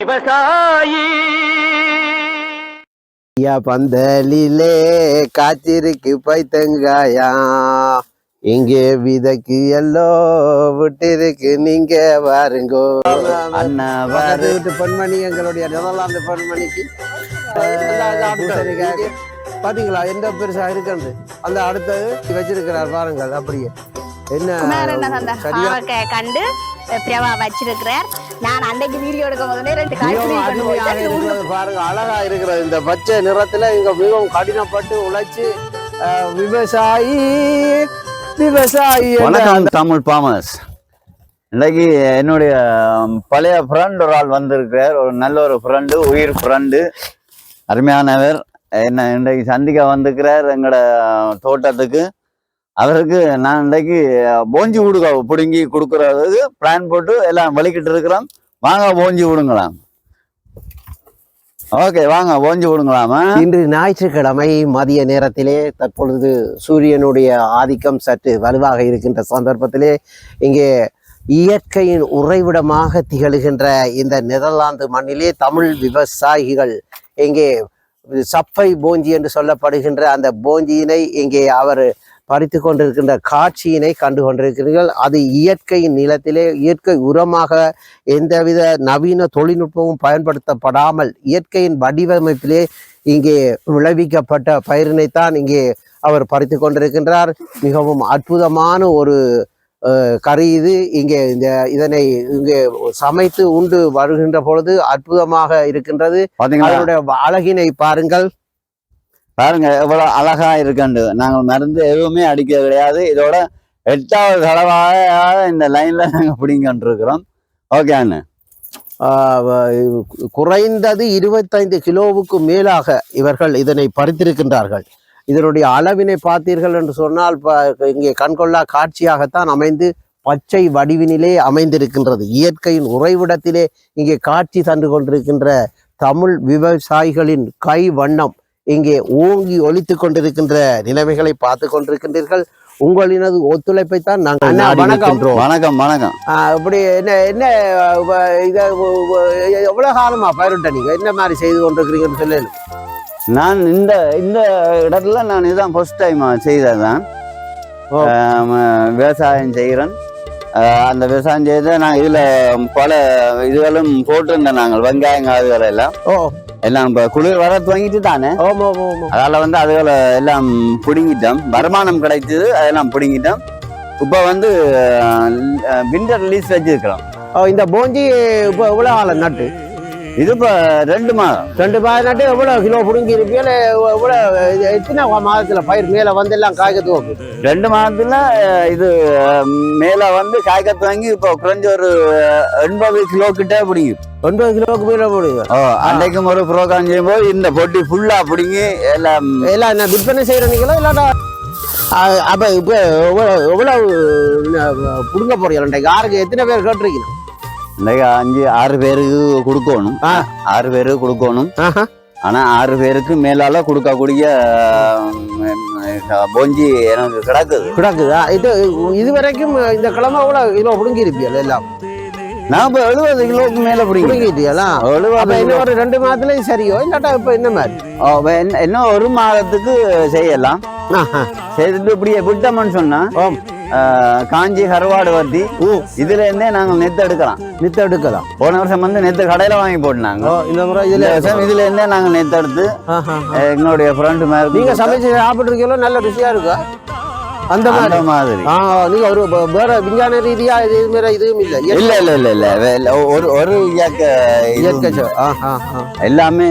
விவசாயி ஐயா பந்தலிலே காத்திருக்கு பைத்தங்காயா. இங்கே விதைக்கு எல்லோ விட்டிருக்கு நீங்க அண்ணன் பக்கத்து வீட்டு பெண்மணி எங்களுடைய நெதர்லாந்து பெண்மணிக்கு பூசணிக்காய். பாத்தீங்களா எந்த பெருசா இருக்குன்னு அந்த அடுத்தது வச்சிருக்கிறார் பாருங்கள் அப்படியே. என்ன கண்டு பிரபா வச்சிருக்கிறார் நான் அன்னைக்கு வீடியோ எடுக்கும் போதே ரெண்டு இருக்கிறது பாருங்க அழகா இருக்கிறது இந்த பச்சை நிறத்துல இங்க மிகவும் கடினப்பட்டு உழைச்சு விவசாயி விவசாயி வணக்கம் தமிழ் பாமர்ஸ் இன்னைக்கு என்னுடைய பழைய ஃப்ரெண்ட் ஒரு ஆள் வந்திருக்கிறார். ஒரு நல்ல ஒரு ஃப்ரெண்டு உயிர் ஃப்ரெண்டு அருமையானவர். என்ன இன்றைக்கு சந்திக்க வந்திருக்கிறார் எங்களோட தோட்டத்துக்கு. அவருக்கு நான் இன்றைக்கு போஞ்சி விடுங்க பிடுங்கி கொடுக்குறதுக்கு பிளான் போட்டு எல்லாம் வலிக்கிட்டு இருக்கிறோம். வாங்க போஞ்சி விடுங்களாம் ஓகே வாங்க ஓஞ்சி விடுங்களாமா இன்று ஞாயிற்றுக்கிழமை மதிய நேரத்திலே தற்பொழுது சூரியனுடைய ஆதிக்கம் சற்று வலுவாக இருக்கின்ற சந்தர்ப்பத்திலே இங்கே இயற்கையின் உறைவிடமாக திகழ்கின்ற இந்த நெதர்லாந்து மண்ணிலே தமிழ் விவசாயிகள் இங்கே சப்பை போஞ்சி என்று சொல்லப்படுகின்ற அந்த போஞ்சியினை இங்கே அவர் பறித்து கொண்டிருக்கின்ற காட்சியினை கண்டு கொண்டிருக்கிறீர்கள். அது இயற்கையின் நிலத்திலே இயற்கை உரமாக எந்தவித நவீன தொழில்நுட்பமும் பயன்படுத்தப்படாமல் இயற்கையின் வடிவமைப்பிலே இங்கே விளைவிக்கப்பட்ட பயிரினைத்தான் இங்கே அவர் பறித்து கொண்டிருக்கின்றார். மிகவும் அற்புதமான ஒரு கறி இது. இங்கே இந்த இதனை இங்கே சமைத்து உண்டு வருகின்ற பொழுது அற்புதமாக இருக்கின்றது. அதனுடைய அழகினை பாருங்கள். பாருங்க எவ்வளோ அழகா இருக்குண்டு நாங்கள் மருந்து எதுவுமே அடிக்க கிடையாது. இதோட எட்டாவது தடவாக இந்த லைன்ல நாங்கள் பிடிங்கிட்டு ஓகே அண்ணு. குறைந்தது இருபத்தைந்து கிலோவுக்கு மேலாக இவர்கள் இதனை பறித்திருக்கின்றார்கள். இதனுடைய அளவினை பார்த்தீர்கள் என்று சொன்னால் இங்கே கண்கொள்ளா காட்சியாகத்தான் அமைந்து பச்சை வடிவினிலே அமைந்திருக்கின்றது. இயற்கையின் உறைவிடத்திலே இங்கே காட்சி தந்து கொண்டிருக்கின்ற தமிழ் விவசாயிகளின் கை வண்ணம். இங்கே ஓங்கி ஒலித்துக் கொண்டிருக்கின்ற நிலைமைகளை பார்த்து கொண்டிருக்கின்றீர்கள். உங்களினது ஒத்துழைப்பை தான் நாங்கள் வணக்கம். வணக்கம் வணக்கம். ஆஹ் இப்படி என்ன என்ன இத வ- வ- எவ்வளவு காலமா பயிரிட்ட நீங்க? என்ன மாதிரி செய்து கொண்டிருக்கிறீங்கன்னு சொல்லு. நான் இந்த இந்த இடத்துல நான் இதுதான் ஃபர்ஸ்ட் டைம் செய்ததுதான். ஓ. ஆம், விவசாயம் செய்கிறேன். அந்த விவசாயம் செய்த நான் இதுல பல இதுகளும் போட்டிருந்தேன் நாங்கள் வெங்காயம் அதுகளை எல்லாம். ஓ. எல்லாம் இப்போ குளிர் வர துவங்கிட்டு தானே. அதால வந்து அதுகளை எல்லாம் பிடுங்கிட்டோம். வருமானம் கிடைச்சது அதெல்லாம் பிடுங்கிட்டோம். இப்போ வந்து விண்டர் லீஸ் வச்சிருக்கிறோம். இந்த போஞ்சி இப்போ எவ்வளவு காலம் நட்டு? இது இப்போ ரெண்டு மாதம் ரெண்டு பாய் நட்டு எவ்வளவு கிலோ புடுங்கி இருப்பீங்கள எவ்வளவு இது எத்தனை மாதத்துல பயிர் மேல வந்து எல்லாம் காய்க்க துவங்கும் ரெண்டு மாதத்துல இது மேல வந்து காய்க்க துவங்கி இப்போ குறைஞ்ச ஒரு எண்பது கிலோ கிட்ட பிடிங்கி. ஒன்பது கிலோவுக்கு மேல போடுங்க. ஓ அன்னைக்கும் ஒரு ப்ரோக்ராம் செய்யும்போது இந்த பொட்டி ஃபுல்லா பிடிங்கி எல்லாம் எல்லாம் என்ன விற்பனை செய்யறீங்களா இல்லாட்டா அப்ப இப்ப எவ்வளவு அஹ், புடுங்க போறீங்க? யாருக்கு எத்தனை பேர் கேட்டிருக்கீங்க? இன்னைக்கு அஞ்சு ஆறு பேருக்கு கொடுக்கணும். ஆறு பேருக்கு கொடுக்கணும். ஆனா ஆறு பேருக்கு மேலால கொடுக்கக்கூடிய போஞ்சி எனக்கு கிடக்குது. கிடக்குதா? இது இது வரைக்கும் இந்த கிழமை எவ்வளவு கிலோ புடுங்கி இருப்பீங்க எல்லாம்? நான் இப்போ எழுபது கிலோவுக்கு மேல அப்ப எழுபது இன்னும் ஒரு ரெண்டு மாதத்துலயும் சரியோ? இல்லாட்டா இப்ப என்ன மாதிரி? ஓ, என்ன- இன்னும் ஒரு மாதத்துக்கு செய்யலாம். செய்துட்டு இப்படியே விட்டோம்னு சொன்னா காஞ்சி கருவாடு வட்டி இதுல இருந்தே நாங்க நெத்து எடுக்கலாம். நித்த எடுக்கலாம். போன வருஷம் வந்து நெத்து கடையில வாங்கி போட்டுனாங்க. ஓ இந்த முறை இதுல வருஷம் இதுல இருந்தே நாங்க நெத்து எடுத்து எங்களுடைய ஃப்ரெண்டு மாதிரி நீங்க சமைச்சு சாப்பிட்டுருக்கீங்களோ நல்ல ருசியா இருக்கா? அந்த மாதிரி. ஆ நீங்க ஒரு வேற விஞ்ஞான ரீதியா இது மாதிரி இதுவும் இல்ல? இல்ல இல்ல இல்ல இல்ல. ஒரு ஒரு இயக்க ஆ. எல்லாமே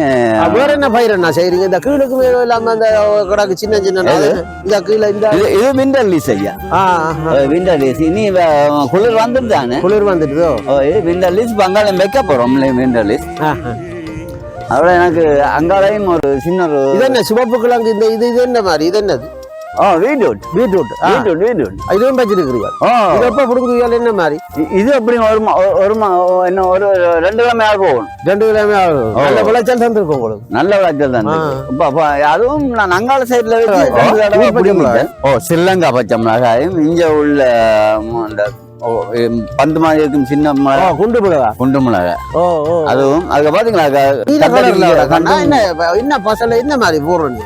வேற என்ன பயிர் என்ன செய்றீங்க? இந்த கீழுக்கு மேல இல்லாம அந்த கிடக்கு சின்ன சின்ன இந்த கீழே இந்த இது விண்டர் லீஸ் ஐயா. விண்டர் லீஸ் இனி குளிர் வந்துட்டு தானே? குளிர் வந்துடுதோ? ஓ, இது விண்டர் லீஸ் பங்காளம் வைக்க போறோம் விண்டர் லீஸ். அதோட எனக்கு அங்காலையும் ஒரு சின்ன ஒரு இது என்ன சிவப்பு கிழங்கு இந்த இது இது என்ன மாதிரி? இது என்னது? ஓ பீட்ரூட் பீட்ரூட் ஆ, பீட்ரூட் பீட்ரூட் இதுவும் வச்சிருக்கிறீங்க. இது எப்ப என்ன மாதிரி? இது எப்படி ஒரு என்ன ஒரு ரெண்டு கிழமையாக போகும் ரெண்டு கிழமை ஆகும் ஓ. நல்ல விளைச்சல் தந்திருக்கும் உங்களுக்கு. நல்ல விளைச்சல் தான் ஆ. இப்ப அதுவும் நான் அங்காள சைடுல வச்சு ஆ. ஓ ஸ்ரீலங்கா பச்சை மிளகாயும் இங்க உள்ள அந்த பந்து மாதிரி இருக்கும் சின்ன மிளகா குண்டு மிளகா குண்டு மிளகா ஓ அதுவும் அதுக்கு பாத்தீங்களா என்ன என்ன பசல என்ன மாதிரி போடுறோம்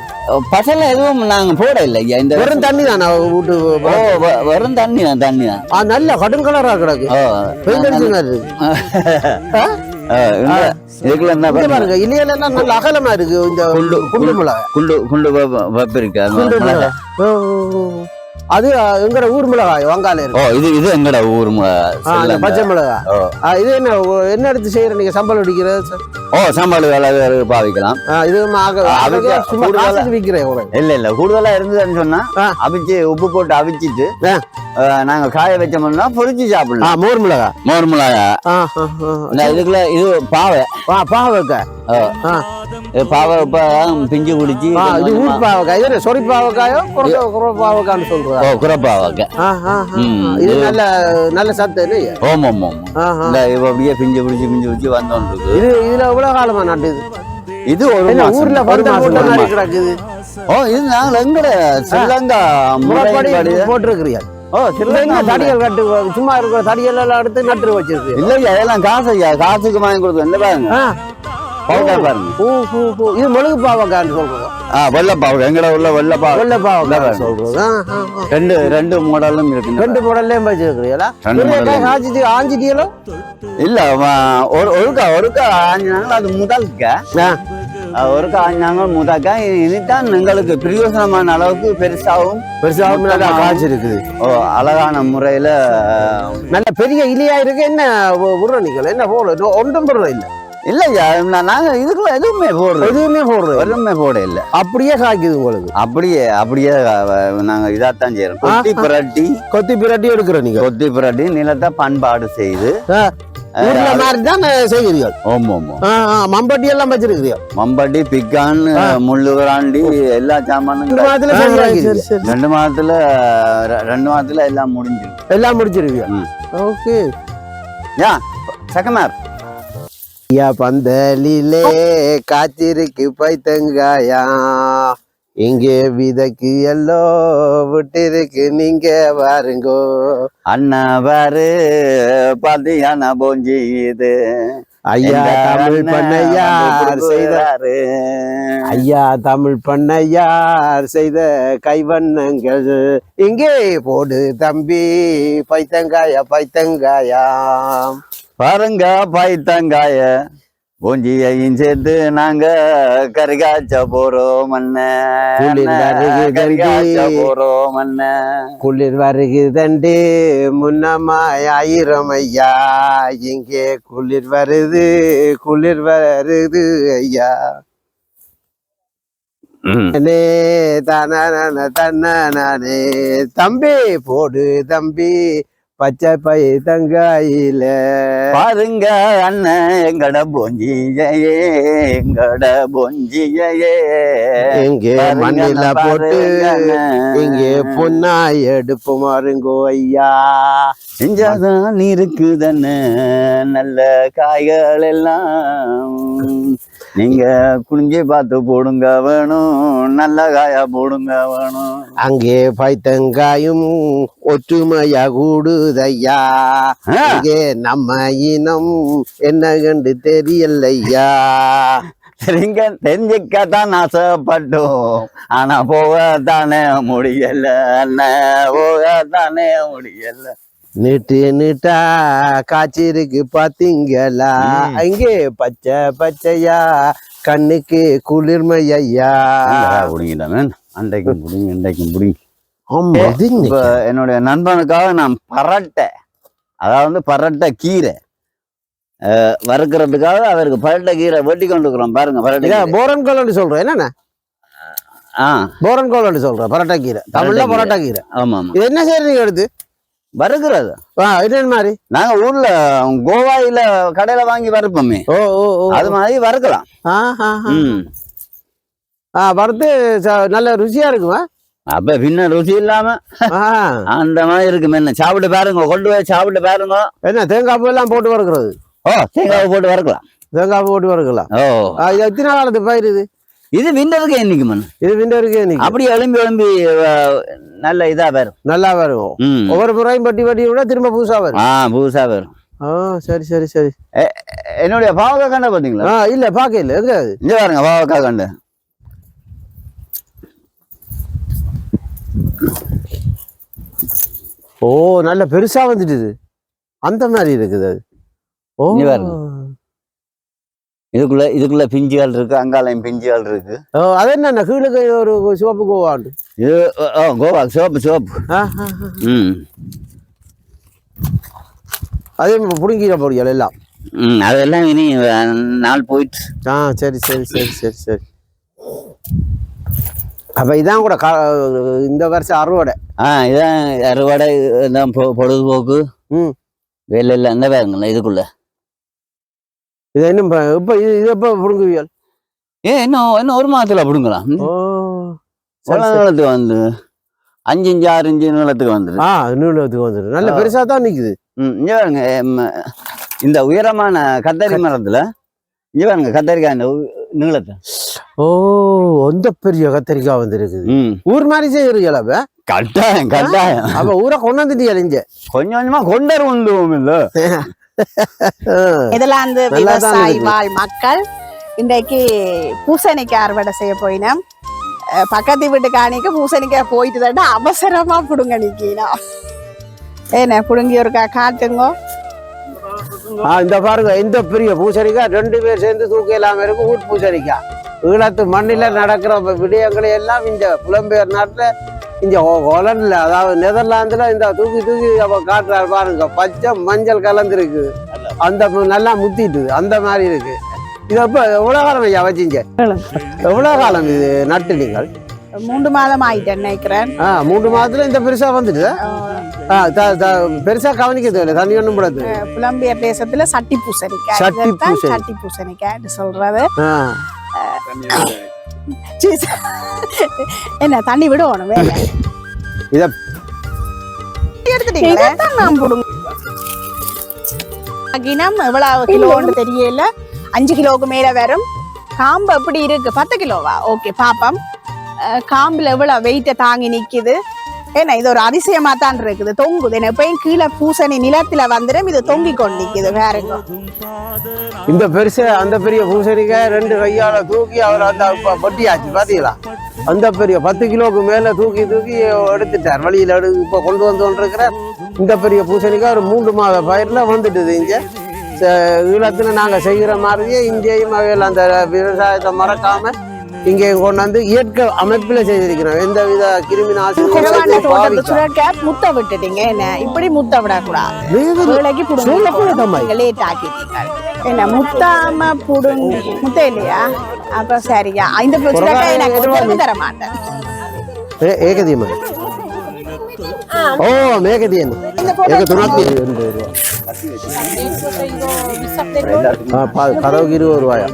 பசல எதுவும் நாங்க போட இல்லை இந்த வெறும் தண்ணி தானே வீட்டு வெறும் தண்ணி தான் தண்ணி தான். நல்ல கடும் கலரா கிடக்கு. இதுக்குள்ள என்ன பாருங்க இலையில எல்லாம் நல்ல அகலமா இருக்கு இந்த குண்டு குண்டு மிளகா குண்டு குண்டு வெப்ப இருக்கு அது எங்கட ஊர் மிளகாய் வங்கால ஓ இது இது எங்கட ஊர் ம- ஆ, அந்த செல்ல பச்சை மிளகா ஓ. ஆ, இது என்ன என்ன எடுத்து செய்யற நீங்க சம்பளம் அடிக்கிறது? ஓ சாம்பார் வேலை பாவிக்கலாம் இது சும்மா உனக்கு. இல்ல இல்ல கூடுதலா இருந்ததுன்னு சொன்னா. அவிச்சு உப்பு போட்டு அவிச்சிட்டு நாங்க காய வச்சோம்னா பொரிச்சு சாப்பிடலாம். மோர் மிளகா. மோர் மிளகா. இதுக்குள்ள இது பாவை. பா பாவக்காய். ஓ. ஆ. இது பாவை பிஞ்சு குடிச்சு இது ஊர் பாவக்காய். இது சொறி பாவக்காயோ குறை குறை பாவக்கான்னு ஆ, ம், ஆ. இது நல்ல நல்ல சத்து இல்லையா ஓம் ஓம் ஓம். இந்த அப்படியே பிஞ்சு பிடிச்சு பிஞ்சு பிடிச்சு வந்தோன்னு இருக்கு இது இதுல எவ்வளவு காலமா நட்டுது இது? ஒரு ஊர்ல ஒரு மாசம். கிடக்குது. ஓ இது நாங்க எங்கட? ஸ்ரீலங்கா முறைப்படி போட்டிருக்கிறியா ஓ இல்ல இந்த தடிகள் கட்டு சும்மா இருக்கிற தடிகள் எல்லாம் எடுத்து நட்டு வச்சிருக்கு. இல்லையா அதெல்லாம் காசு ஐயா காசுக்கு வாங்கி கொடுத்து என்ன பாருங்க. பவுடர் பாருங்க. ஓ, ஓ, ஓ. இது மெழுகு பாவக்கான்னு சொல்றோம். ஆ வெள்ளை எங்கட உள்ள வெள்ளை பவுடர் வெள்ளை பாவக்காய். சொல்றோம். ரெண்டு ரெண்டு மாடலும் இருக்கு ரெண்டு மாடல்லையும் வச்சிருக்கிறீங்களா? ரெண்டு. ஆஞ்சிட்டு ஆஞ்சிட்டீங்களோ இல்ல ஒருக்கா ஒருக்கா ஆஞ்சினாங்க அது முதல்க்க ஆ, ஒருக்கா ஆஞ்சினாங்க முதல்க்க இனிதான் எங்களுக்கு பிரயோசனமான அளவுக்கு பெருசாகவும் பெருசாகவும் நல்லா காய்ச்சி இருக்குது. ஓ, அழகான முறையில நல்ல பெரிய இலியா இருக்கு என்ன உருவ நீங்கள் என்ன போடுறது? ஒன்றும் போடுறது இல்ல. இல்லையா நாங்க இதுக்குள்ள எதுவுமே போடுறது எதுவுமே போடுறது. எதுவுமே போட இல்ல. அப்படியே காய்க்குது உங்களுக்கு அப்படியே அப்படியே நாங்க இதாத்தான் செய்யறோம் கொத்தி புரட்டி. கொத்தி பிரட்டி எடுக்கிற நீங்க. கொத்தி புரட்டி நிலத்தை பண்பாடு செய்து ஆ, ஊர்ல மாதிரி தான் செய்கிறீர்கள்? ஓம் ஓம் ஓம். ஆ, ஆ, மம்பட்டி எல்லாம் வச்சிருக்கிறீர்கள். மம்பட்டி பிக்கான் எல்லா சாமானும் ரெண்டு மாதத்துல. ரெண்டு மாதத்துல எல்லாம் முடிஞ்சிருக்கு. எல்லாம் முடிச்சிருவீங்க ம். ஓகே. யா சக்கமார். ஐயா பந்தலிலே காத்திருக்கு பைத்தங்காயா. இங்கே விதைக்கு எல்லோ விட்டிருக்கு. நீங்க பாருங்கோ அண்ணா பாரு பாத்தியானா போஞ்சி இது. ஐயா தமிழ் பண்ணையார் செய்த ஐயா தமிழ் பண்ணையார் செய்த கைவண்ணங்கள். இங்கே போடு தம்பி பைத்தங்காயா பைத்தங்காயா. பாருங்க பைத்தங்காய. பூஞ்சியையும் சேர்த்து நாங்க கறி காய்ச்ச போறோம் போறோம் குளிர் வருகுதண்டு முன்னமாய் ஆயிரம் ஐயா. இங்கே குளிர் வருது குளிர் வருது ஐயா. நே தன தன்னானே தம்பி போடு தம்பி. பச்சை பை தங்காயில. பாருங்க அண்ணன் எங்கட பொஞ்சியையே எங்கட பொஞ்சியையே. இங்கே மண்ணில போட்டு. இங்கே பொன்னாய் எடுப்பு மாறுங்கோ ஐயா. செஞ்சாதான் இருக்குதன்னு நல்ல காய்கள் எல்லாம். நீங்க குனிஞ்சு பார்த்து போடுங்க வேணும். நல்ல காயா போடுங்க வேணும். அங்கே பைத்தங்காயும் ஒற்றுமையா கூடுதையா. இங்கே நம்ம இனம் என்ன கண்டு தெரியலையா? சரிங்க தெரிஞ்சுக்கத்தான் ஆசைப்பட்டோம். ஆனா போகத்தானே முடியல போகத்தானே முடியல. நீட்டு நீட்டா காய்ச்சிருக்கு பாத்தீங்களா. அங்கே பச்சை பச்சையா கண்ணுக்கு குளிர்மையா? முடிங்கிட்டாமே அன்றைக்கும் முடிங்க இன்றைக்கும் முடிங்க என்னுடைய நண்பனுக்காக நான் பரட்டை அதாவது பரட்டை கீரை. வறுக்கிறதுக்காக அவருக்கு பரட்டை கீரை வெட்டி கொண்டு இருக்கிறோம். பாருங்க பரட்டை. போரன் கோலன்னு சொல்றேன் என்னண்ணா? ஆ. போரன் கோலன்னு சொல்றேன் பரோட்டா கீரை. தமிழ்ல. பரோட்டா கீரை. ஆமா இது என்ன செய்யறீங்க எடுத்து? வறுக்கிறது. ஆ இது என்ன மாதிரி? நாங்க ஊர்ல கோவாயில கடையில வாங்கி வறுப்போமே. ஓ ஓ ஓ அது மாதிரி வறுக்கலாம். ஆ ஆ ஆ. ம். ஆ வறுத்து நல்ல ருசியா இருக்குமா? அப்ப பின்ன ருசி இல்லாம அந்த மாதிரி இருக்கும். என்ன சாப்பிட்டு பாருங்க கொண்டு போய் சாப்பிட்டு பாருங்க. என்ன தேங்காய் பூ எல்லாம் போட்டு வறுக்கிறது? ஓ தேங்காய் போட்டு வறுக்கலாம். தேங்காய் போட்டு வறுக்கலாம். ஓ. இது எத்தனை காலத்து பயிர் இது? இது விண்டருக்கு என்னைக்கு மண். இது விண்டருக்கு இன்னைக்கு. அப்படி எழும்பி அஹ், நல்ல இதா வரும். நல்லா வரும். ஒவ்வொரு முறையும் பட்டி பட்டி விட திரும்ப புதுசா வரும். ஆ புதுசா வரும். ஆ சரி சரி சரி. என்னுடைய பாவக்கா கண்ட பாத்தீங்களா ஆ இல்ல பாக்கல எங்க இங்க பாருங்க பாவக்கா கண்ட. ஓ நல்ல பெருசா வந்துட்டுது. அந்த மாதிரி இருக்குது அது. ஓ. இதுக்குள்ள இதுக்குள்ள பிஞ்சுகள் இருக்கு அங்காலையும் பிஞ்சுகள் இருக்கு. ஓ, அது என்ன கீழே ஒரு சிவப்பு கோவாண்டு. இது ஓ, கோவா சிவப்பு சிவப்பு. ம். அதே புடுங்கிற பொடிகள் எல்லாம். ம் அதெல்லாம் இனி நாள் போயிட்டு. ஆ சரி சரி சரி சரி சரி. அப்ப இதான் கூட கா- இந்த வருஷம் அறுவடை. ஆ இதான் அறுவடை இதான் பொ- பொழுதுபோக்கு. ம். வேலை இல்லை இந்த பாருங்களேன் இதுக்குள்ள? இது ப- இப்ப இது இது எப்ப புடுங்குவியல் ஏ இன்னும் இன்னும் ஒரு மாதத்துல பிடுங்கலாம். நீளத்துக்கு வந்து அஞ்சு இஞ்சு ஆறு இஞ்சு நீளத்துக்கு வந்துடும் ஆ நூலகத்துக்கு வந்துடும் நல்ல ஆ. பெருசா தான் நிக்குது. ம் இங்க பாருங்க இந்த உயரமான கத்தரி மரத்துல இங்க பாருங்க கத்தரிக்காய் நீளத்தை. ஓ அந்த பெரிய கத்திரிக்காய் வந்துருக்குது? ஊர் மாதிரி செய்யறீங்களா கட்டாயம் கட்டாயம். அப்ப ஊரை கொண்டாந்துட்டீங்க இங்க கொஞ்சம் கொஞ்சமா கொண்டர் வந்துவோம் இல்ல. இதெல்லாம் தான் விவசாயி. வாழ் மக்கள். இன்றைக்கு பூசணிக்காய் அறுவடை செய்ய போயினோம். பக்கத்து வீட்டு காணிக்கு பூசணிக்காய் போயிட்டு தான் அவசரமா புடுங்க நிக்கினா. ஏண்ணே புடுங்கி ஒருக்கா காட்டுங்க இந்த பாருங்க இந்த பெரிய பூசணிக்காய் ரெண்டு பேர் சேர்ந்து தூக்க இல்லாம இருக்கு ஊர் பூசணிக்காய். ஈழத்து மண்ணில நடக்கிற விடயங்களை எல்லாம் இந்த புலம்பெயர் நாட்டுல இந்த ஹொலண்ட்ல அதாவது நெதர்லாந்துல இந்த தூக்கி தூக்கி காட்டுறாரு பாருங்க. பச்சை மஞ்சள் கலந்துருக்கு. அந்த நல்லா முத்திட்டு அந்த மாதிரி இருக்கு. இது எப்ப எவ்வளவு காலம் ஐயா வச்சீங்க? எவ்வளவு காலம் இது நட்டு நீங்கள் மூன்று மாதம் ஆயிட்டேன் நினைக்கிறேன். ஆ மூன்று மாதத்துல இந்த பெருசா வந்துட்டு? ஆ, த- த- பெருசா கவனிக்க தேவையில்லை தண்ணி ஒண்ணும் படாது. அஹ் புலம்பெயர் தேசத்துல சட்டி பூசணிக்காய் சட்டி பூசணிக்காய் சொல்றது. என்ன தண்ணி விடணும் வேலை இத எடுத்துட்டீங்களா? நான் புடுங்க. எவ்வளவு கிலோன்னு தெரியல. அஞ்சு கிலோவுக்கு மேல வரும். காம்பு எப்படி இருக்கு. பத்து கிலோவா? ஓகே பாப்போம். அஹ் காம்புல எவ்வளவு வெயிட்ட தாங்கி நிக்குது? ஏன்னா இது ஒரு அதிசயமா தான் இருக்குது. தொங்குது. என்ன எப்பயும் கீழே பூசணி நிலத்துல வந்துடும் இது தொங்கி கொண்டு நிக்குது இந்த பெருசு அந்த பெரிய பூசணிக்காய் ரெண்டு கையால தூக்கி அவர் அந்த பொட்டியாச்சு பாத்தீங்களா? அந்த பெரிய பத்து கிலோவுக்கு மேல தூக்கி தூக்கி எடுத்துட்டார். வழியில எடு இப்ப கொண்டு வந்து கொண்டிருக்கிறார். இந்த பெரிய பூசணிக்காய் ஒரு மூன்று மாத பயிர்ல வந்துட்டுது இங்க. ஈழத்துல நாங்க செய்கிற மாதிரியே இங்கேயும் அவையில் அந்த விவசாயத்தை மறக்காம இங்கே கொண்டாந்து இயற்கை அமைப்பில் செய்திருக்கிறோம் எந்த வித கிருமி முத்த விட்டுட்டீங்க என்ன? இப்படி முத்த விடக்கூடாது. லேட் ஆக்கிட்டீங்க என்ன முத்தாம புடுங்க. முத்த இல்லையா? அப்ப சரியா. இந்த பிரச்சனை எனக்கு திரும்ப தர மாட்டேன் ஏகதீமா ஓ மேகதீன் ஏக கதவு இருபது ரூபாயா?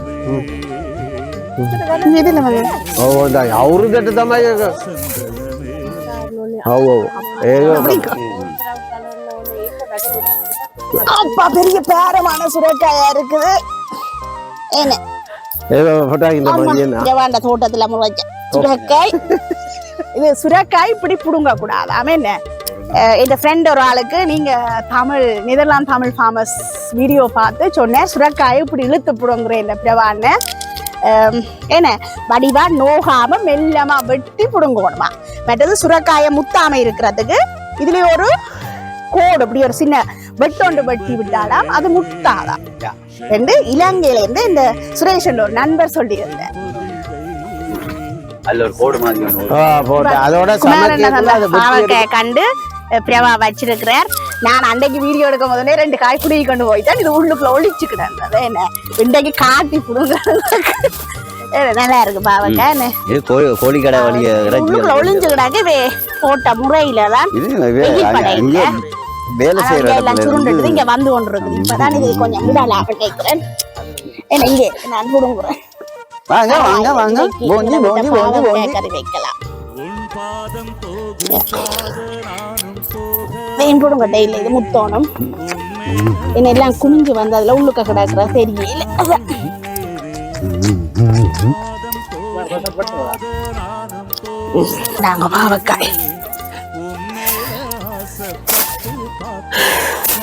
வந்து ಅವು ಒಂದ ಅವ್ರ ದಟ್ಟ ತಮ್ಮ ಅವು ಅವು ಹೇಗ அப்பா பெரிய பேரமான சுரக்காயா இருக்குது என்ன ಹೇಗ ಪಟಾಕಿಂದ ஆமா, ಬಂದಿಯನ್ನ இங்க வேண்ட தோட்டத்துல முளைச்ச சுரக்காய் இது சுரக்காய் இப்படி புடுங்க கூடாது ஆமா என்ன அஹ் இந்த ஃப்ரெண்ட் ஒரு ஆளுக்கு நீங்க Tamil Netherlands Tamil farmers video பார்த்து சொன்னேன் சுரக்காய் இப்படி இழுத்து புடுங்குறேன் இந்த பிரவான்னு என்ன வடிவா நோகாம மெல்லமா வெட்டி புடுங்கணுமா மற்றது சுரக்காயை முத்தாம இருக்கிறதுக்கு இதுல ஒரு கோடு இப்படி ஒரு சின்ன வெட்டொண்டு வெட்டி விட்டாலாம் அது முட்டாதான் ரெண்டு இலங்கையில இருந்து இந்த சுரேஷ் ஒரு நண்பர் சொல்லியிருந்தேன் அதோட கண்டு பிரபா வச்சிருக்கிறார் நான் அன்றைக்கு வீடியோ எடுக்கும் போதே ரெண்டு காய் புடுங்கி கொண்டு போயிட்டேன். இது உள்ளுக்குள்ள ஒளிச்சு கிடந்தது என்ன? இன்றைக்கு காட்டி புடுங்க நல்லா இருக்கு இது கோழி கோழிக்கடை வழிய உள்ளுக்குள்ள வே போட்ட முறையில தான் இது வேலை செய்யற எல்லாம் சுருண்டுட்டு இங்க வந்து கொண்டு இருக்குது இப்பதான் இது கொஞ்சம் விடலாக கேட்கிறேன். என்ன இங்கே நான் புடுங்குறேன் வாங்க வாங்க வாங்க. போஞ்சி போஞ்சி போஞ்சி போஞ்சி கறி வைக்கலாம் வெயின் போடுங்க டெய்லி இது முத்தோணும். என்ன எல்லாம் குமிஞ்சு வந்து அதுல உள்ளுக்க கிடக்குற தெரியல. நாங்க பாவக்காய்.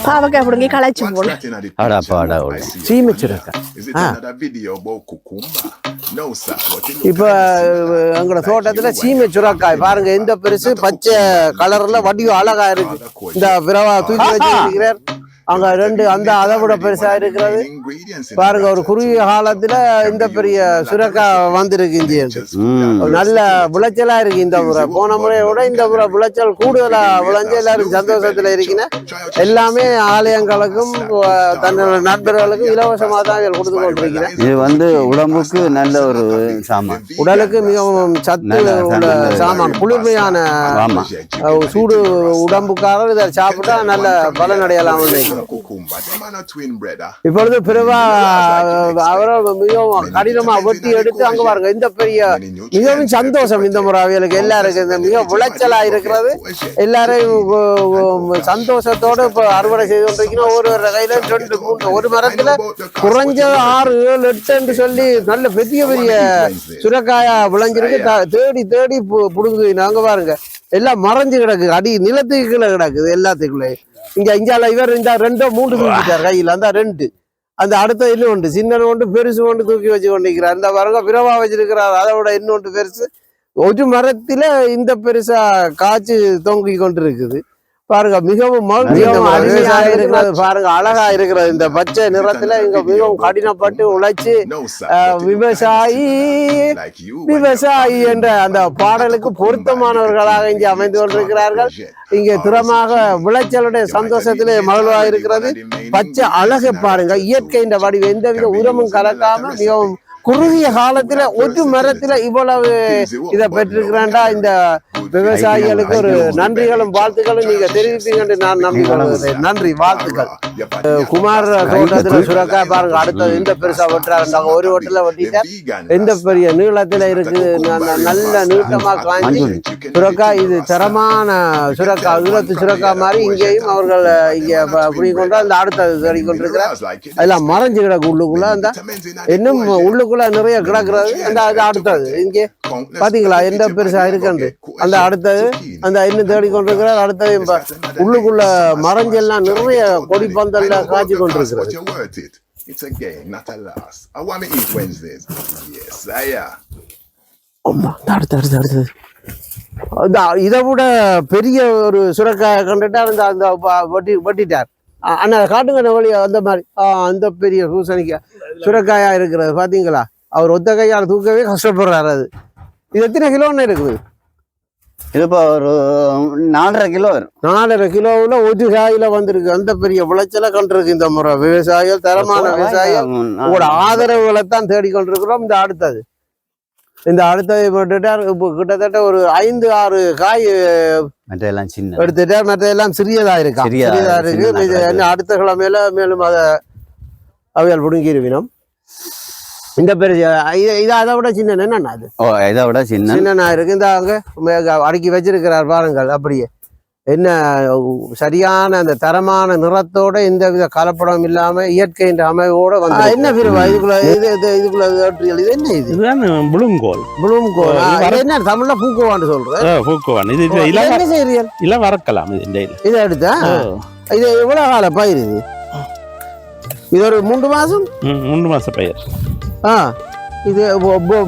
பாவக்காய் பிடுங்கி களைச்சு போடும் Nothing Ah. இப்ப எங்களோட தோட்டத்துல சீமை சுரக்காய் பாருங்க எந்த பெருசு பச்சை கலர்ல வடிவம் அழகா இருக்கு இந்த பிரவா தூக்கி வச்சிருக்கிறார் அங்க ரெண்டு அந்த அதை விட பெருசா இருக்கிறது. பாருங்க ஒரு குறுகிய காலத்துல இந்த பெரிய சுரக்காய் வந்திருக்கு இங்கே ம். ஒரு நல்ல விளைச்சலா இருக்கு இந்த முறை. போன முறையை விட இந்த முறை விளைச்சல் கூடுதலா விளைஞ்சு எல்லாரும் சந்தோஷத்துல இருக்கீங்க. எல்லாமே ஆலயங்களுக்கும் தன்னோட நண்பர்களுக்கும் இலவசமா தான் இதில் கொடுத்து கொண்டிருக்கிறேன். இது வந்து உடம்புக்கு நல்ல ஒரு சாமான். உடலுக்கு மிகவும் சத்து உள்ள சாமான். குளிர்மையான சூடு உடம்புக்காரர் இதை சாப்பிட்டா நல்ல பலனடையலாம். நினைக்கிறேன் இப்பொழுது பிறவா அவரை மிகவும் கடினமா வெட்டி எடுத்து அங்க பாருங்க இந்த பெரிய மிகவும் சந்தோஷம் இந்த முறை அவைகளுக்கு எல்லாருக்கும் இந்த மிக விளைச்சலா இருக்கிறது. எல்லாரையும் சந்தோஷத்தோட இப்ப அறுவடை செய்து கொண்டிருக்கணும் ஒரு ஒரு கையில ரெண்டு மூணு ஒரு மரத்துல குறைஞ்ச ஆறு ஏழு எட்டுன்னு சொல்லி நல்ல பெரிய பெரிய சுரக்காயா விளைஞ்சிருக்கு தேடி தேடி பு- புடுங்கு நாங்க பாருங்க. எல்லாம் மறைஞ்சு கிடக்கு. அடி நிலத்துக்கு கீழே கிடக்குது எல்லாத்துக்குள்ளே இங்க இங்கால இவர் இந்த ரெண்டோ மூன்று தூக்கிட்டார் கையில். அந்த ரெண்டு. அந்த அடுத்த இன்னும் உண்டு. சின்ன ஒன்று பெருசு ஒன்று தூக்கி வச்சு கொண்டிருக்கிறார் அந்த பாருங்க பிரபா வச்சிருக்கிறார். அதை விட இன்னொன்று பெருசு. ஒரு மரத்துல இந்த பெருசா காய்ச்சி தொங்கி கொண்டு இருக்குது பாருங்க மிகவும் மிகவும் அருமையாக இருக்கிறது பாருங்க அழகா இருக்கிறது இந்த பச்சை நிறத்துல இங்க மிகவும் கடினப்பட்டு உழைச்சு விவசாயி விவசாயி என்ற அந்த பாடலுக்கு பொருத்தமானவர்களாக இங்கே அமைந்து கொண்டிருக்கிறார்கள் இங்கே திறமாக விளைச்சலுடைய சந்தோஷத்திலே மகிழ்வாக இருக்கிறது பச்சை அழகை பாருங்க இயற்கையின் வடிவு எந்தவித உரமும் கலக்காம மிகவும் குறுகிய காலத்துல ஒரு மரத்துல இவ்வளவு இதை பெற்றிருக்கிறாண்டா இந்த விவசாயிகளுக்கு ஒரு நன்றிகளும் வாழ்த்துக்களும் நீங்க தெரிவிப்பீங்கன்னு நான் நம்பிக்கொள்கிறேன் நன்றி வாழ்த்துக்கள். குமார் தோட்டத்துல சுரக்கா பாருங்க அடுத்தது எந்த பெருசா ஒட்டுறாங்க ஒரு ஒட்டுல வெட்டிட்டார் எந்த பெரிய நீளத்துல இருக்கு நல்ல நீட்டமா காஞ்சி சுரக்கா இது தரமான சுரக்கா ஈழத்து சுரக்கா மாதிரி இங்கேயும் அவர்கள் இங்க புரிய பிடி கொண்டு அந்த அடுத்தது தேடி கொண்டிருக்கிறார் அதெல்லாம் மறைஞ்சு கிடக்கு உள்ளுக்குள்ள. அந்த இன்னும் உள்ளுக்குள்ள நிறைய கிடக்குறது அந்த அது அடுத்தது இங்கே பாத்தீங்களா எந்த பெருசா இருக்குன்னு அந்த அடுத்தது அந்த இன்னும் தேடி கொண்டிருக்கிறார் அடுத்தது உள்ளுக்குள்ள மறைஞ்செல்லாம் நிறைய கொடி பந்தல்ல காய்ச்சி கொண்டிருக்கிறது It's a game, not a loss. I want to eat Wednesdays. Yes, I am. ஆமா அடுத்து அடுத்து அடுத்தது இந்த இதை விட பெரிய ஒரு சுரக்காய் கண்டுட்டார் அந்த அந்த ப- வெட்டி வெட்டிட்டார் அண்ணா காட்டுங்க வழி அந்த மாதிரி. அந்த பெரிய பூசணிக்காய் சுரக்காயா இருக்கிறது பாத்தீங்களா? அவர் ஒத்த கையால் தூக்கவே கஷ்டப்படுறாரு அது. இது எத்தனை கிலோன்னு இருக்குது? இது இப்போ ஒரு நாலரை கிலோ வரும். நாலரை கிலோவில் ஒரு காயில வந்திருக்கு. அந்த பெரிய விளைச்சலை கண்டிருக்கு இந்த முறை. விவசாயிகள் தரமான விவசாயிகள் உங்களோட ஆதரவுகளை தான் தேடிக்கொண்டிருக்கிறோம். இந்த அடுத்தது. இந்த அடுத்தது போட்டுட்டார் இப்போ கிட்டத்தட்ட ஒரு ஐந்து ஆறு காய் மற்ற எல்லாம் சின்ன எடுத்துட்டார் மற்ற எல்லாம் சிறியதா இருக்கா? சிறியதா சிறியதா இருக்கு அடுத்த கிழமையில மேலும் அதை அவையால் பிடுங்கிருவினோம். இந்த பெரிய இது- அதை விட சின்ன என்னண்ணா அது ஓ இதை விட சின்ன சின்னண்ணா இருக்கு. இந்த அங்க அடுக்கி வச்சிருக்கிறார் பாருங்கள் அப்படியே. என்ன சரியான அந்த தரமான நிறத்தோட எந்த வித கலப்படம் இல்லாம இயற்கையின் அமைவோட வந்து என்ன பிரிவா? இதுக்குள்ள இது இது இதுக்குள்ள இது என்ன இது? இதுதான் புளுங்கோல் ப்ளூம் கோல். இது வர- என்ன தமிழ்ல பூக்கோவான்னு சொல்றேன் பூக்குவான். இது என்ன செய்றீர்கள் இல வறக்கலாம் இது எடுத்தா? இது எவ்வளவு கால பயிர் இது? இது ஒரு மூன்று மாசம்? ம், மூணு மாச பயிர். ஆ. இது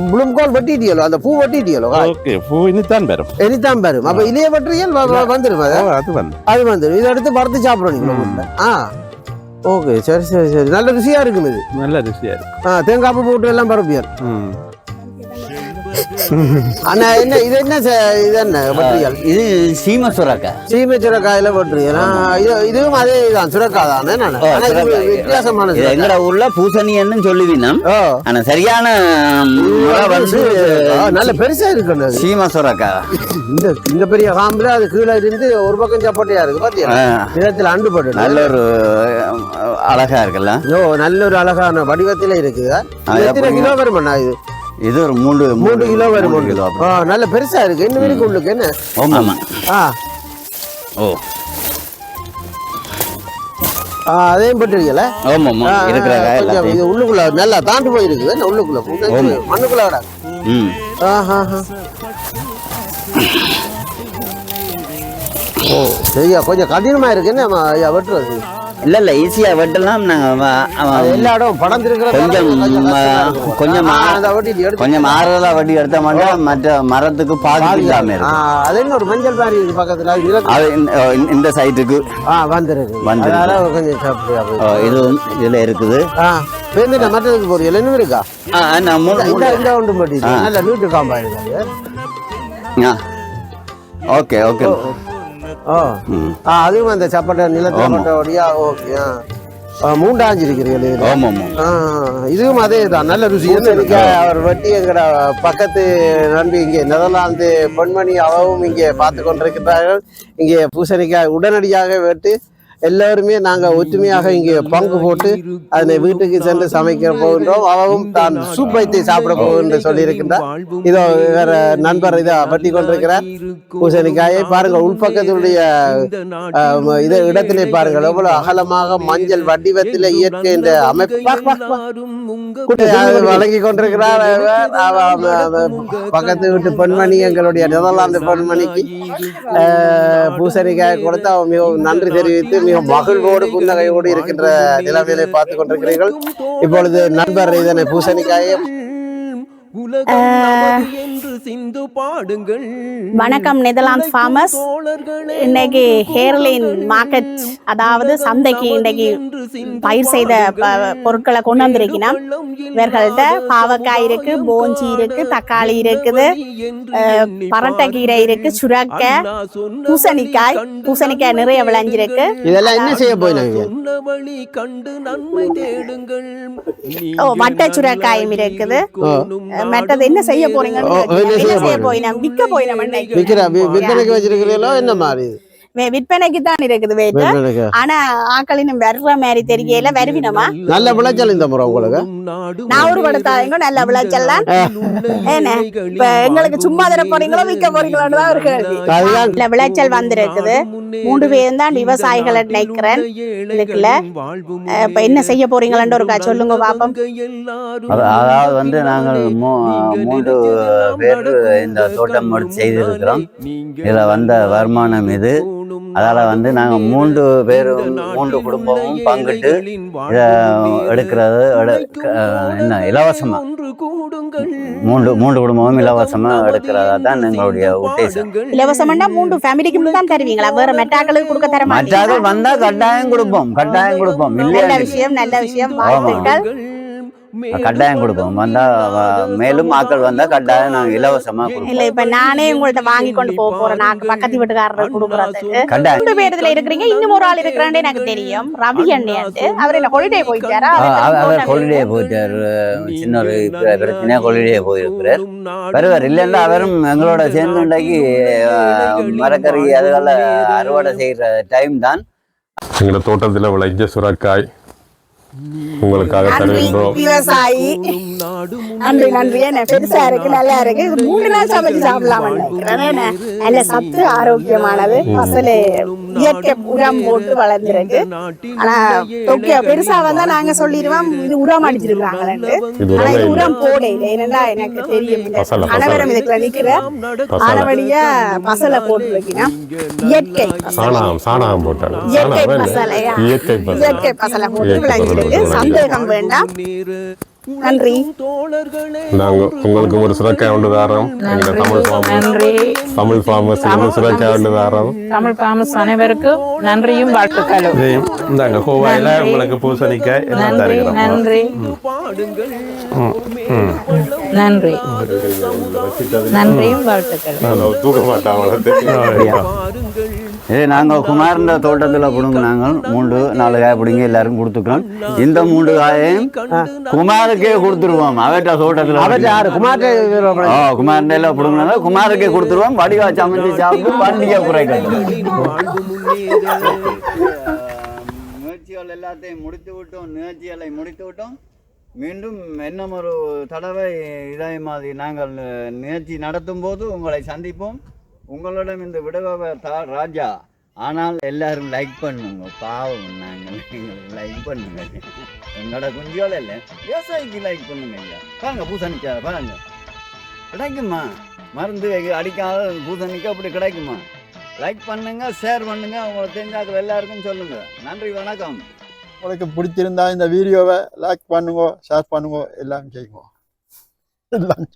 ப்ளூம் கோல் வெட்டிட்டியலோ அந்த பூ வெட்டிட்டியலோ ஓகே பூ இனித்தான் வரும் எனிதான் வரும் அப்ப இலைய வெட்டுறியல் வ- வ- வந்துரும் அது ஓ, அது வந்து அது வந்துடும் இதை எடுத்து வறுத்து சாப்பிடணும் நீங்க வீட்டுல. ஆ ஓகே சரி சரி சரி நல்ல ருசியா இருக்கும் இது நல்ல ருசியா இருக்கும் ஆ தேங்காய் பூ போட்டு எல்லாம் பரப்பியல் ம். அண்ணா என்ன இது என்ன இது என்ன வெற்றியல் இது சீம சுரக்காய் சீமை சுரக்காயில இது இதுவும் அதே தான். சுரக்காய் தானே நானு? ஆனா. வித்தியாசமான. எங்கட ஊர்ல? பூசணின்னு சொல்லுவீனம் ஆனா சரியான வந்து நல்ல பெருசா இருக்கு சீம சுரக்காய் இந்த இந்த பெரிய காம்புல அது கீழே இருந்து ஒரு பக்கம் சப்பட்டையா இருக்கு பாத்தியா? ஆ, நிலத்துல அண்டு போட்டு நல்ல ஒரு அழகா இருக்குல்ல? ஓ நல்ல ஒரு அழகான வடிவத்துல இருக்குது? கிலோ வருமாண்ணா இது? இது ஒரு மூன்று மூன்று கிலோ வரும் மூன்று கிலோ. ஆ நல்ல பெருசா இருக்கு. இன்னும் இருக்கு உள்ளுக்கு என்ன? ஆமா ஆ. ஓ. ஆ, அதையும் போட்டுருக்கல ஆமா ஆமா இருக்கிற காய் கொஞ்சம் இது உள்ளுக்குள்ள நல்லா தாண்டு போயிருக்கு என்ன உள்ளுக்குள்ள. மண்ணுக்குள்ள விட ம். ஆஹா ஓ சரியா கொஞ்சம் கடினமா இருக்கு. என்ன வெட்டுறது? இல்ல இல்ல ஈஸியா வெட்டலாம். நாங்க கொஞ்சம், கொஞ்சம் கொஞ்சம் ஆறுதலா வட்டி எடுத்த மாட்டோம் மற்ற மரத்துக்கு பாதிப்பு இல்லாம அது ஒரு மஞ்சள் மாதிரி இருக்கு பக்கத்துல? இந்த- சைட்டுக்கு. வந்துருக்கு. அதனால கொஞ்சம் இதுவும் இதுல இருக்குது. பேருந்து மற்றதுக்கு போறியா என்ன இருக்கா? ஆ, நான் மூணு- இந்த இந்த ஒன்று மட்டும் ஆ. நல்ல நீட்டு காம்பா இருக்காது ஆ. Okay okay. ஓ அதுவும் அந்த சப்பட்டை நிலத்தை ஆமா. மட்டபடியா ஓகே மூண்டாஞ்சு இருக்கிறீர்கள் இதுல ஆமா ஆமா. ஆ, இதுவும் அதே தான். நல்ல ருசி. பூசணிக்க அவர் வெட்டி எங்கட பக்கத்து நண்பி இங்கே நெதர்லாந்து பெண்மணி அவவும் இங்கே பார்த்து கொண்டிருக்கிறார்கள். இங்கே பூசணிக்காய் உடனடியாக வெட்டு எல்லாருமே நாங்கள் ஒற்றுமையாக இங்கே பங்கு போட்டு அதனை வீட்டுக்கு சென்று சமைக்க போகின்றோம். அவவும் தான் சூப் வைத்து சாப்பிட போகும் என்று சொல்லியிருக்கின்றார். இதோ வேற நண்பர் இதை வெட்டி கொண்டிருக்கிறார். பூசணிக்காயை பாருங்கள் உள்பக்கத்துடைய இதை இடத்திலே பாருங்கள். எவ்வளவு அகலமாக மஞ்சள் வடிவத்தில் இயற்கை இந்த அமைப்பு. வழங்கி கொண்டிருக்கிறார்? பக்கத்து வீட்டு பெண்மணி எங்களுடைய நெதர்லாந்து பெண்மணிக்கு பூசணிக்காய் கொடுத்து அவன் மிகவும் நன்றி தெரிவித்து மிக மகிழ்வோடு புன்னகையோடு இருக்கின்ற நிலைமையிலே பார்த்து கொண்டிருக்கிறீர்கள். இப்பொழுது நண்பர் இதனை பூசணிக்காயை வணக்கம் நெதர்லாந்து farmers. இன்னைக்கு ஹேர்லின் மார்க்கெட் அதாவது சந்தைக்கு இன்னைக்கு பயிர் செய்த பொருட்களை கொண்டு வந்திருக்கணும் இவர்கள்ட்ட பாவக்காய் இருக்கு போஞ்சி இருக்கு தக்காளி இருக்குது. பரட்டைக்கீரை இருக்கு சுரக்காய் பூசணிக்காய் பூசணிக்காய் நிறைய விளைஞ்சிருக்கு. இதெல்லாம் என்ன செய்ய ஓ வட்ட சுரக்காயும் இருக்குது. மற்றது என்ன செய்ய போறீங்க என்ன செய்ய? போயினா விற்க போயினா இன்னைக்கு விற்கிற வி- விற்பனைக்கு வச்சிருக்கிறீங்களோ என்ன மாதிரி? விற்பனைக்கு தான் இருக்குது விற்பனைக்கு. ஆனா ஆக்கள் இன்னும் வர்ற மாதிரி தெரியல வருவினமா? நல்ல விளைச்சல் இந்த முறை உங்களுக்கு. நான் ஒரு படுத்தாங்க நல்ல விளைச்சல்லாம் என்ன இப்ப எங்களுக்கு சும்மா தர போறீங்களோ விற்க போறீங்களோன்னு தான் ஒரு கேள்வி. அதுதான் இல்ல விளைச்சல் வந்திருக்குது. மூன்று பேரும் தான் விவசாயிகளை நினைக்கிறேன். இதுக்குள்ள இப்ப என்ன செய்ய போறீங்களான்னு ஒரு கா- சொல்லுங்க பாப்போம். அது- அதாவது வந்து நாங்கள் மூன்று பேர் இந்த தோட்டம் செய்திருக்கிறோம். இதுல வந்த வருமானம் இது. அதால வந்து நாங்க மூன்று பேரும் மூன்று குடும்பமும் பங்கிட்டு இத எடுக்கிறது என்ன இலவசமா? மூன்று மூன்று குடும்பமும் இலவசமா எடுக்கிறதா தான் எங்களுடைய உத்தேசம். இலவசம்னா மூன்று ஃபேமிலிக்கு தான் தருவீங்களா? வேற மெட்டாக்களுக்கு கொடுக்க தர மாட்டீங்களா மற்றாக்கள் வந்தா கட்டாயம் கொடுப்போம் கட்டாயம் கொடுப்போம். நல்ல இல்லையா? விஷயம் நல்ல விஷயம். வாழ்த்துக்கள். கட்டாயம் கொடுப்போம். வந்தா மேலும் ஆட்கள் வந்தா கட்டாயம் நாங்க இலவசமா இல்ல இப்ப நானே உங்கள்ட்ட வாங்கி கொண்டு போக போறேன். நான் பக்கத்து வீட்டுக்காரர் கொடுக்குறதுக்கு. கட்டாயம். மூன்று பேர் இதுல இருக்கிறீங்க. இன்னும் ஒரு ஆள் இருக்கிறான்னு எனக்கு தெரியும். ரவி அண்ணியாண்டு அவர் என்ன ஹாலிடே போயிட்டாரா? அவர் கொள்ளிடையே போயிட்டார். சின்ன ஒரு பிர- பிரச்சனையா கொள்ளிடையே போயிருக்கிறார். வருவார். இல்லைன்னா அவரும் எங்களோட சேர்ந்து ஆ, மரக்கறி அதுகளை அறுவடை செய்யற டைம் தான். எங்களோட தோட்டத்தில் விளைஞ்ச சுரக்காய் உங்களுக்காக தருகின்றோம். விவசாயி நன்றி நன்றி. என்ன பெருசா இருக்கு நல்லா இருக்கு. இது மூணு நாள் சமைச்சு சாப்பிடலாம்? நல்ல சத்து ஆரோக்கியமானது. மசால இயற்கை உரம் போட்டு வளர்ந்துருக்கு. ஆனா தொக்கியா பெருசா வந்தா நாங்க சொல்லிடுவோம். இது உரம் அடிச்சிருக்காங்க இது ஆனா உரமே இது இல்லை. உரம் போடையில என்னடா எனக்கு தெரியும் அனைவரும் இதுக்குள்ள நிக்கிற பசலை. ஆனவடியா பசலை போட்டு வைக்கணும் இயற்கை. சாணம் சாணம் போட்டாங்க. இயற்கை இல்ல. பசலையா இயற்கை பசலை. போட்டு இயற்கை பசலை சந்தேகம் வேண்டாம். நன்றி. நாங்க உங்களுக்கு ஒரு சுரக்காய் ஒன்று தாரோம். எங்க தமிழ் ஃபார்மர்ஸ் நன்றி தமிழ் ஃபார்மர்ஸ் வந்து சுரக்காய் ஒன்று தாரோம். தமிழ் பாமஸ் அனைவருக்கும் நன்றியும் வாழ்த்துக்களும். இந்தாங்க கோவாயில் உங்களுக்கு பூசணிக்காய் எல்லாம் நன்றி தருகிறோம்? நன்றி. நன்றி. நன்றியும் வாழ்த்துக்களும். நான் தூக்க அவளை இது நாங்கள் குமாரண்ட தோட்டத்தில் பிடுங்க நாங்கள் மூன்று நாலு காய் பிடிங்க எல்லாரும் கொடுத்துக்கிறோம். இந்த மூன்று காயையும் குமாருக்கே கொடுத்துருவோம். அவற்ற தோட்டத்தில் அவற்றை யாரு? குமார்ட்ட ஓ குமாரண்டையில பிடுங்கினா குமாருக்கே கொடுத்துருவோம். வடிவா சமைச்சு சாப்பிட்டு பண்டிகை குறைக்கட்டும். முயற்சிகள் எல்லாத்தையும் முடித்து விட்டோம். நிகழ்ச்சிகளை முடித்து விட்டோம். மீண்டும் இன்னும் ஒரு தடவை இதே மாதிரி நாங்கள் நிகழ்ச்சி நடத்தும் போது உங்களை சந்திப்போம். உங்களிடம் இந்த விடவை ராஜா. ஆனால் எல்லாரும் லைக் பண்ணுங்க. பாவம் நாங்கள் எங்களுக்கு லைக் பண்ணுங்க. எங்களோட குஞ்சியோட இல்லை. விவசாயிக்கு லைக் பண்ணுங்க ஐயா பாருங்க பூசணிக்காய் பாருங்க கிடைக்குமா? மருந்து அடிக்காத பூசணிக்காய் அப்படி கிடைக்குமா? லைக் பண்ணுங்க ஷேர் பண்ணுங்க. உங்களை தெரிஞ்சாக்கள் எல்லாருக்கும் சொல்லுங்க. நன்றி வணக்கம். உங்களுக்கு பிடிச்சிருந்தா இந்த வீடியோவை லைக் பண்ணுங்க ஷேர் பண்ணுங்க எல்லாம் செய்யுங்க எல்லாம்